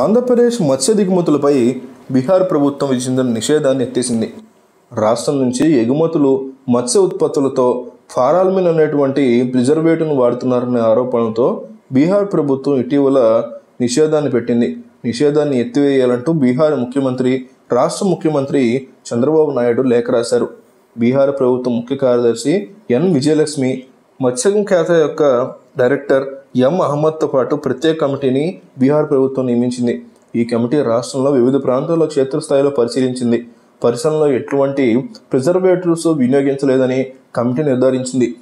ఆంధ్రప్రదేశ్ మత్స్య దిగుమతులపై బీహార్ ప్రభుత్వం విధించిన నిషేధాన్ని ఎత్తేసింది. రాష్ట్రం నుంచి ఎగుమతులు మత్స్య ఉత్పత్తులతో ఫారాల్మిన్ అనేటువంటి ప్రిజర్వేటివ్ను వాడుతున్నారనే ఆరోపణలతో బీహార్ ప్రభుత్వం ఇటీవల నిషేధాన్ని పెట్టింది. నిషేధాన్ని ఎత్తివేయాలంటూ బీహార్ ముఖ్యమంత్రి రాష్ట్ర ముఖ్యమంత్రి చంద్రబాబు నాయుడు లేఖ రాశారు. బీహార్ ప్రభుత్వం ముఖ్య కార్యదర్శి ఎన్ విజయలక్ష్మి మత్స్యం ఖాత యొక్క డైరెక్టర్ ఎం అహ్మద్తో పాటు ప్రత్యేక కమిటీని బీహార్ ప్రభుత్వం నియమించింది. ఈ కమిటీ రాష్ట్రంలో వివిధ ప్రాంతాల్లో క్షేత్రస్థాయిలో పరిశీలించింది. పరిశ్రమలో ఎటువంటి ప్రిజర్వేటివ్స్ వినియోగించలేదని కమిటీ నిర్ధారించింది.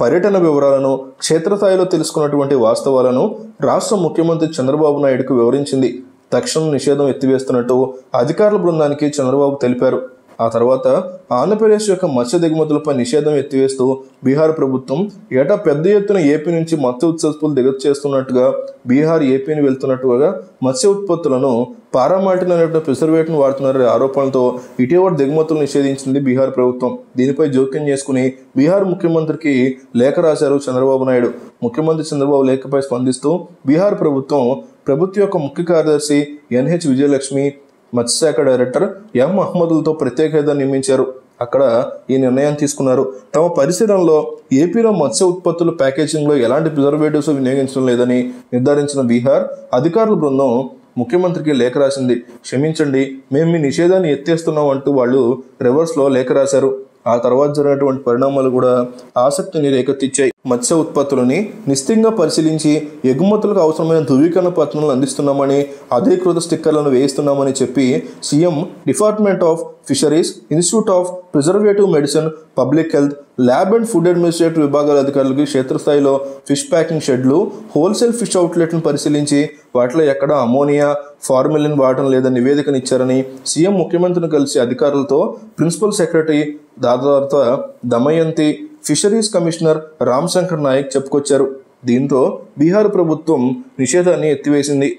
పర్యటన వివరాలను క్షేత్రస్థాయిలో తెలుసుకున్నటువంటి వాస్తవాలను రాష్ట్ర ముఖ్యమంత్రి చంద్రబాబు నాయుడుకు వివరించింది. తక్షణం నిషేధం ఎత్తివేస్తున్నట్టు అధికారుల బృందానికి చంద్రబాబు తెలిపారు. ఆ తర్వాత ఆంధ్రప్రదేశ్ యొక్క మత్స్య దిగుమతులపై నిషేధం ఎత్తివేస్తూ బీహార్ ప్రభుత్వం ఏటా పెద్ద ఎత్తున ఏపీ నుంచి మత్స్య ఉత్పత్తులు దిగుమతి చేస్తున్నట్టుగా బీహార్ ఏపీని వెళ్తున్నట్టుగా మత్స్య ఉత్పత్తులను పారామాల్టిన్ అనేటువంటి ప్రిజర్వేటివ్ను వాడుతున్నారనే ఆరోపణలతో ఇటీవల దిగుమతులు నిషేధించింది బీహార్ ప్రభుత్వం. దీనిపై జోక్యం చేసుకుని బీహార్ ముఖ్యమంత్రికి లేఖ రాశారు చంద్రబాబు నాయుడు. ముఖ్యమంత్రి చంద్రబాబు లేఖపై స్పందిస్తూ బీహార్ ప్రభుత్వం ప్రభుత్వ యొక్క ముఖ్య కార్యదర్శి ఎన్హెచ్ విజయలక్ష్మి మత్స్యశాఖ డైరెక్టర్ ఎం అహ్మదులతో ప్రత్యేక హోదా నియమించారు. అక్కడ ఈ నిర్ణయం తీసుకున్నారు. తమ పరిశీలనలో ఏపీలో మత్స్య ఉత్పత్తుల ప్యాకేజింగ్లో ఎలాంటి ప్రిజర్వేటివ్స్ వినియోగించడం లేదని నిర్ధారించిన బీహార్ అధికారుల బృందం ముఖ్యమంత్రికి లేఖ రాసింది. క్షమించండి మేము మీ నిషేధాన్ని ఎత్తేస్తున్నాం అంటూ వాళ్ళు రివర్స్లో లేఖ రాశారు. ఆ తర్వాత జరిగినటువంటి పరిణామాలు కూడా ఆసక్తిని రేకెత్తిచ్చాయి. మత్స్య ఉత్పత్తులని నిశ్చితంగా పరిశీలించి ఎగుమతులకు అవసరమైన ధృవీకరణ పత్రాలను అందిస్తున్నామని అధీకృత స్టిక్కర్లను వేయిస్తున్నామని చెప్పి CM department of fisheries institute of preservative medicine public health lab and food administrative విభాగాల అధికారులకి క్షేత్రస్థాయిలో ఫిష్ ప్యాకింగ్ షెడ్లు హోల్సేల్ ఫిష్ అవుట్లెట్ను పరిశీలించి వాటిలో ఎక్కడ అమోనియా ఫార్మిలిన్ వాడటం లేదా నివేదికను ఇచ్చారని సీఎం ముఖ్యమంత్రిని కలిసి అధికారులతో ప్రిన్సిపల్ సెక్రటరీ దాదాపు దమయంతి ఫిషరీస్ కమిషనర్ రామ్ శంకర్ నాయక్ చెప్పుకొచ్చారు. దీంతో బీహార్ ప్రభుత్వం నిషేధాన్ని ఎత్తివేసింది.